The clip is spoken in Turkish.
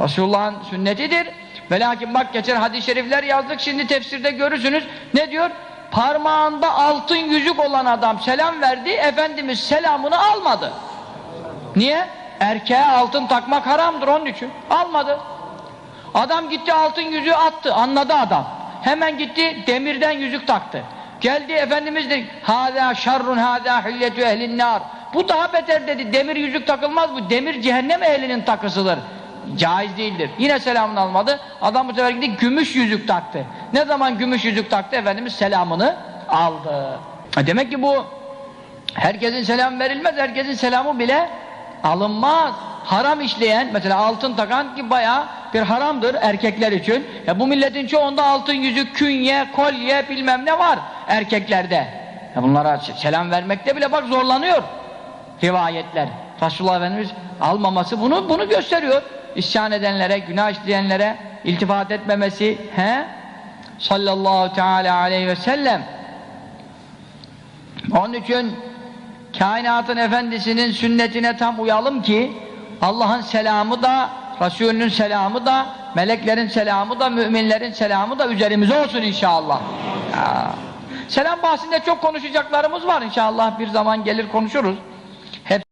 Resulullah'ın sünnetidir. Ve lakin bak geçen hadis-i şerifler yazdık şimdi tefsirde görürsünüz. Ne diyor? Parmağında altın yüzük olan adam selam verdi. Efendimiz selamını almadı. Niye? Erkeğe altın takmak haramdır onun için. Almadı. Adam gitti altın yüzüğü attı. Anladı adam. Hemen gitti demirden yüzük taktı. Geldi Efendimiz dedi Hâzâ şerrun hâzâ hülletü ehlin nar. Bu daha beter dedi. Demir yüzük takılmaz bu. Demir cehennem ehlinin takısıdır. Caiz değildir. Yine selamını almadı. Adam bu sefer gitti gümüş yüzük taktı. Ne zaman gümüş yüzük taktı Efendimiz selamını aldı. Ha Demek ki bu herkesin selam verilmez. Herkesin selamı bile alınmaz. Haram işleyen mesela altın takan ki bayağı bir haramdır erkekler için. Ya bu milletin çoğunda altın yüzük, künye, kolye bilmem ne var erkeklerde. Ya bunlara selam vermekte bile bak zorlanıyor rivayetler. Resulullah Efendimiz almaması bunu bunu gösteriyor. İsyan edenlere, günah işleyenlere iltifat etmemesi, he? Sallallahu teala aleyhi ve sellem. Onun için kainatın efendisinin sünnetine tam uyalım ki Allah'ın selamı da Resulünün selamı da meleklerin selamı da müminlerin selamı da üzerimize olsun inşallah. Ya. Selam bahsinde çok konuşacaklarımız var inşallah bir zaman gelir konuşuruz.